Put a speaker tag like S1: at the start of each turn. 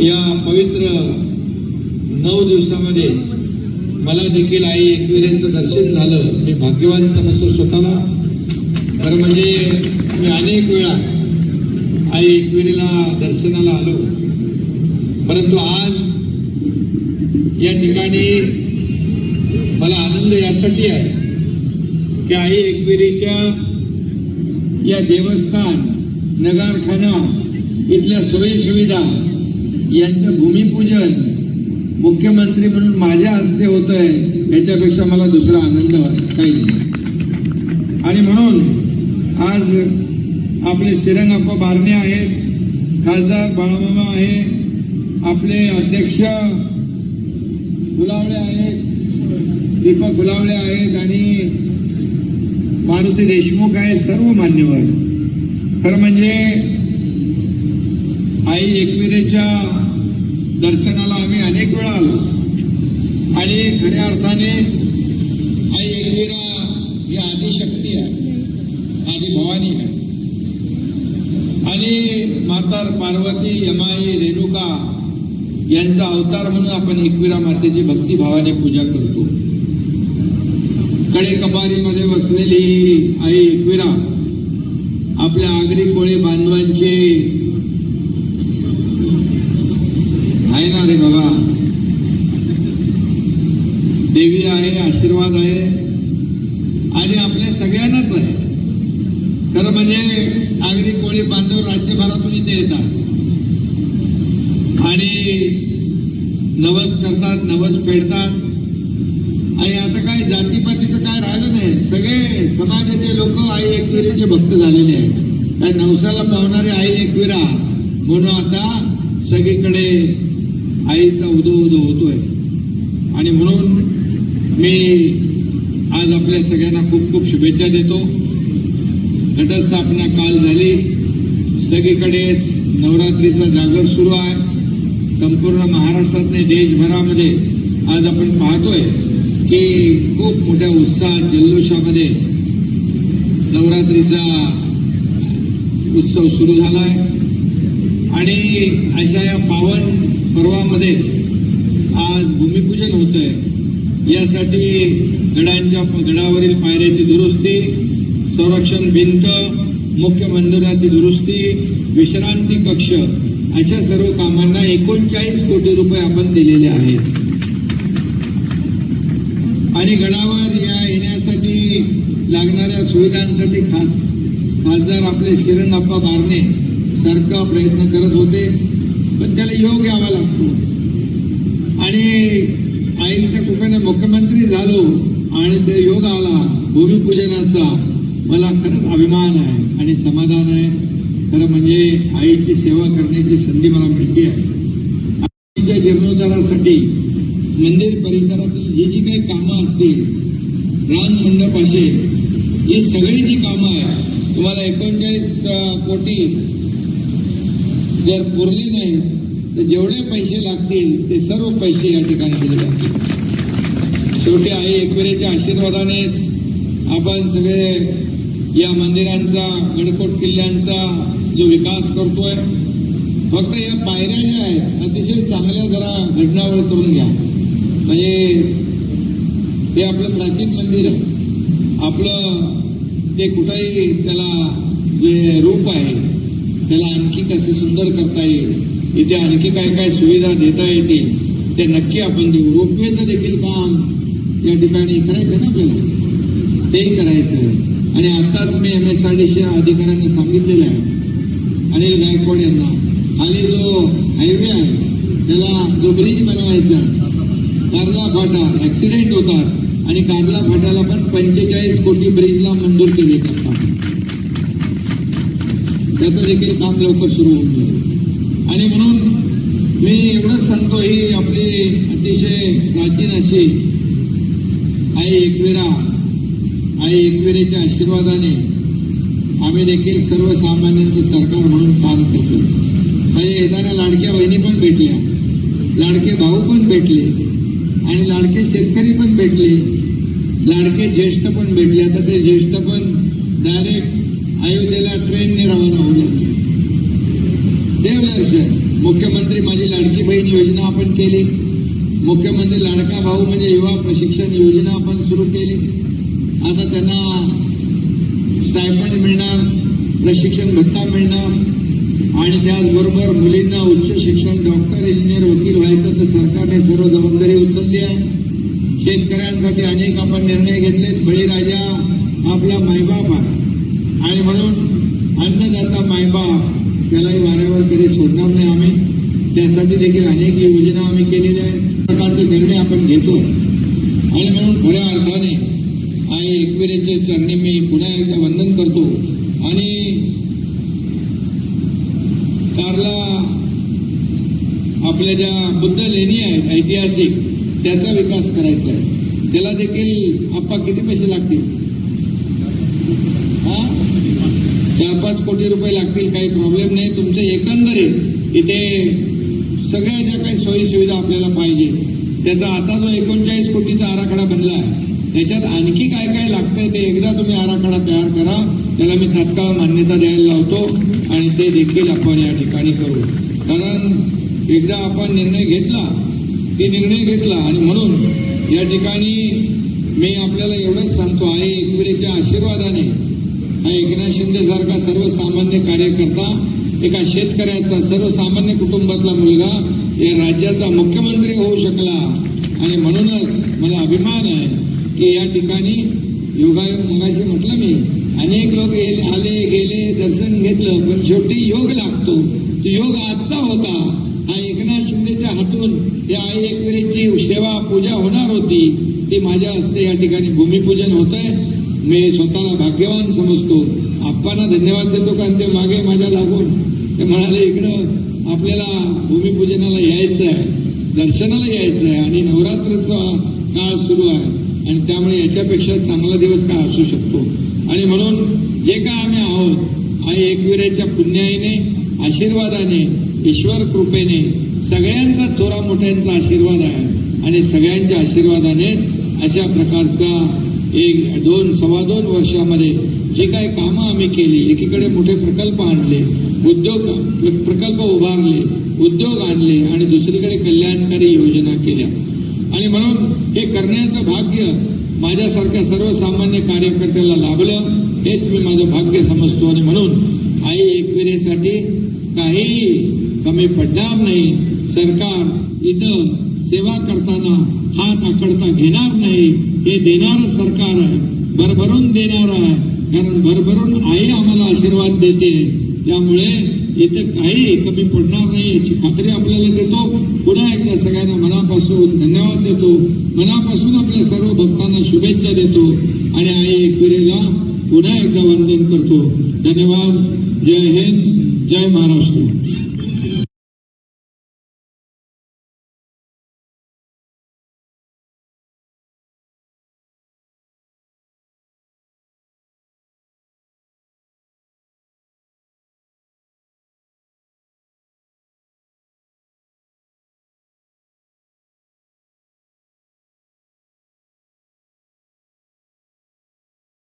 S1: या पवित्र नऊ दिवसामध्ये मला देखील आई एकविरेंचं दर्शन झालं. मी भाग्यवान समजतो स्वतःला. खरं म्हणजे मी अनेक वेळा आई एकविरेला दर्शनाला आलो. परंतु आज या ठिकाणी मला आनंद यासाठी आहे की आई एकविरीच्या या देवस्थान नगारखाना इथल्या सोयी सुविधा यांचं भूमिपूजन मुख्यमंत्री म्हणून माझ्या हस्ते होत आहे याच्यापेक्षा मला दुसरा आनंद काही नाही. आणि म्हणून आज आपले श्रीरंगप्पा बारणे आहेत खासदार बाळामामा आहे आपले अध्यक्ष गुलावळे आहेत दीपक गुलावळे आहेत आणि मारुती देशमुख आहे सर्व मान्यवर. खरं म्हणजे आई एकविरेच्या दर्शनाला आम्ही अनेक वेळा आलो. आणि खऱ्या अर्थाने आई एकविरा ही आदिशक्ती आहे. आदी भवानी आहे. आणि मातार पार्वती यमाई रेणुका यांचा अवतार म्हणून आपण एकविरा मातेची भक्तिभावाने पूजा करतो. कडे कपारीमध्ये बसलेली आई एकविरा आपल्या आगरी कोळी बांधवांचे आहे ना रे बाबा देवी आहे आशीर्वाद आहे आणि आपल्या सगळ्यांनाच आहे. खरं म्हणजे आगरी कोळी बांधव राज्यभरातून इथे येतात. आणि नवस करतात नवस फेडतात. आणि आता काय जातीपातीचं काय राहिलं नाही. सगळे समाजाचे लोक आई एकविरीचे भक्त झालेले आहेत. त्या नवसाला पावणारे आई एकविरा. म्हणून आता सगळीकडे आईचा उदो उदो होतोय. आणि म्हणून मी आज आपल्या सगळ्यांना खूप खूप शुभेच्छा देतो. घटस्थापना काल झाली. सगळीकडेच नवरात्रीचा जागर सुरू आहे. संपूर्ण महाराष्ट्रातले देशभरामध्ये आज आपण पाहतोय की खूप मोठ्या उत्साहात जल्लोषामध्ये नवरात्रीचा उत्सव सुरू झाला आहे आणि अशा या पावन पर्वामध्ये आज भूमिपूजन होतंय. आहे यासाठी गडांच्या गडावरील पायऱ्याची दुरुस्ती संरक्षण भिंत मुख्य मंदिराची दुरुस्ती विश्रांती कक्ष अशा सर्व कामांना एकोणचाळीस कोटी रुपये आपण दिलेले आहेत. आणि गडावर या येण्यासाठी लागणाऱ्या सुविधांसाठी खास खासदार आपले शिरणप्पा बारणे सारखा प्रयत्न करत होते पण त्याला योग यावा लागतो. आणि आईच्या कृपेने मुख्यमंत्री झालो आणि ते योग आला भूमिपूजनाचा. मला खरंच अभिमान आहे आणि समाधान आहे. खरं म्हणजे आईची सेवा करण्याची संधी मला मिळते आहे. आईच्या जीर्णोद्धारासाठी मंदिर परिसरातील जी जी काही कामं असतील राम मंडप असेल ही सगळी जी कामं आहे तुम्हाला एकोणचाळीस कोटी जर पुरली नाही तर जेवढे पैसे लागतील ते सर्व पैसे या ठिकाणी दिले जातील. शेवटी आई एकविरेच्या आशीर्वादानेच आपण सगळे या मंदिरांचा गडकोट किल्ल्यांचा जो विकास करतोय फक्त या पायऱ्या ज्या आहेत अतिशय चांगल्या जरा घडणावळ करून घ्या. म्हणजे ते आपलं प्राचीन मंदिर आहे. आपलं ते कुठंही त्याला जे रूप आहे त्याला आणखी कसे सुंदर करता येईल इथे आणखी काय काय सुविधा देता येतील ते नक्की आपण देऊ. रोपवेचं देखील काम या ठिकाणी करायचं ना आपल्याला? तेही करायचं. आणि आताच मी एम एस आर डीच्या अधिकाऱ्यांना सांगितलेलं आहे. अनिल गायकवाड यांना. आणि जो हायवे आहे त्याला जो ब्रिज बनवायचा कारला फाटा ऍक्सिडेंट होतात. आणि कारला फाट्याला पण पंचेचाळीस कोटी ब्रिजला मंजूर केले जातात. त्याचं देखील काम लवकर सुरू होऊन जाईल. आणि म्हणून मी एवढंच सांगतो ही आपली अतिशय प्राचीन अशी आई एकविरा आई एकविरेच्या आशीर्वादाने आम्ही देखील सर्वसामान्यांचं सरकार म्हणून काम करतो. म्हणजे येताना लाडक्या बहिणी पण भेटल्या लाडके भाऊ पण भेटले आणि लाडके शेतकरी पण भेटले लाडके ज्येष्ठ पण भेटले. आता ते ज्येष्ठ पण डायरेक्ट अयोध्येला ट्रेनने रवाना होणार देवदर्शन मुख्यमंत्री माझी लाडकी बहीण योजना आपण केली. मुख्यमंत्री लाडका भाऊ म्हणजे युवा प्रशिक्षण योजना आपण सुरू केली. आता त्यांना स्टायफंड मिळणार प्रशिक्षण भत्ता मिळणार. आणि त्याचबरोबर मुलींना उच्च शिक्षण डॉक्टर इंजिनियर वकील व्हायचं तर सरकारने सर्व जबाबदारी उचलली आहे. शेतकऱ्यांसाठी अनेक आपण निर्णय घेतलेत. बळीराजा आपला मायबाप आहे. आणि म्हणून अन्नदाता मायबाप त्यालाही वाऱ्यावर कधी सोडणार नाही आम्ही. त्यासाठी देखील अनेक योजना आम्ही केलेल्या आहेत. प्रकारचे निर्णय आपण घेतो. आणि म्हणून खऱ्या अर्थाने आई एकविरेचे चरणी मी पुन्हा एकदा वंदन करतो. आणि कारला आपल्या ज्या बुद्ध लेणी आहेत ऐतिहासिक त्याचा विकास करायचा आहे. त्याला देखील आप्पा किती पैसे लागतील? हा? चार पाच कोटी रुपये लागतील काही प्रॉब्लेम नाही. तुमचे एकंदरीत इथे सगळ्या ज्या काही सोयी सुविधा आपल्याला पाहिजे त्याचा आता जो एकोणचाळीस कोटीचा आराखडा बनला आहे त्याच्यात आणखी काय काय लागतंय ते एकदा तुम्ही आराखडा तयार करा. त्याला मी तात्काळ मान्यता द्यायला लावतो आणि ते देखील आपण या ठिकाणी करू. कारण एकदा आपण निर्णय घेतला की निर्णय घेतला आणि म्हणून या ठिकाणी मी आपल्याला एवढंच सांगतो आणि एकविरेच्या आशीर्वादाने हा एकनाथ शिंदे सारखा सर्वसामान्य कार्यकर्ता एका शेतकऱ्याचा सर्वसामान्य कुटुंबातला मुलगा या राज्याचा मुख्यमंत्री होऊ शकला. आणि म्हणूनच मला अभिमान आहे की या ठिकाणी योगायोग मगाशी म्हटलं मी अनेक लोक आले गेले दर्शन घेतलं पण शेवटी योग लागतो. तो योग आजचा होता. हा एकनाथ शिंदेच्या हातून या आई एकविरीची सेवा पूजा होणार होती. ती माझ्या हस्ते या ठिकाणी भूमिपूजन होत आहे मी स्वतःला भाग्यवान समजतो. आप्पांना धन्यवाद देतो कारण ते मागे माझ्या लागून. ते म्हणाले इकडं आपल्याला भूमिपूजनाला यायचं आहे दर्शनाला यायचं आहे आणि नवरात्रीचा काळ सुरू आहे आणि त्यामुळे याच्यापेक्षा चांगला दिवस काय असू शकतो? आणि म्हणून जे काय आम्ही आहोत आई एकविराच्या पुण्याईने आशीर्वादाने ईश्वर कृपेने सगळ्यांचा थोरा मोठ्यांचा आशीर्वाद आहे आणि सगळ्यांच्या आशीर्वादानेच अशा प्रकारचा एक दोन सव्वा दोन वर्षामध्ये जी काही कामं आम्ही केली एकीकडे मोठे प्रकल्प आणले उद्योग प्रकल्प उभारले उद्योग आणले आणि दुसरीकडे कल्याणकारी योजना केल्या. आणि म्हणून हे करण्याचं भाग्य माझ्यासारख्या सर्वसामान्य कार्यकर्त्याला लाभलं हेच मी माझं भाग्य समजतो. आणि म्हणून आई एकविरेसाठी काहीही कमी पडणार नाही. सरकार इथं सेवा करताना आकडता घेणार नाही हे देणारं सरकार आहे. भरभरून देणार आहे. कारण भरभरून आई आम्हाला आशीर्वाद देते. त्यामुळे इथं काही कमी पडणार नाही याची खात्री आपल्याला देतो. पुन्हा एकदा सगळ्यांना मनापासून धन्यवाद देतो. मनापासून आपल्या सर्व भक्तांना शुभेच्छा देतो. आणि आई एकविरेला पुन्हा एकदा वंदन करतो. धन्यवाद. जय हिंद. जय महाराष्ट्र.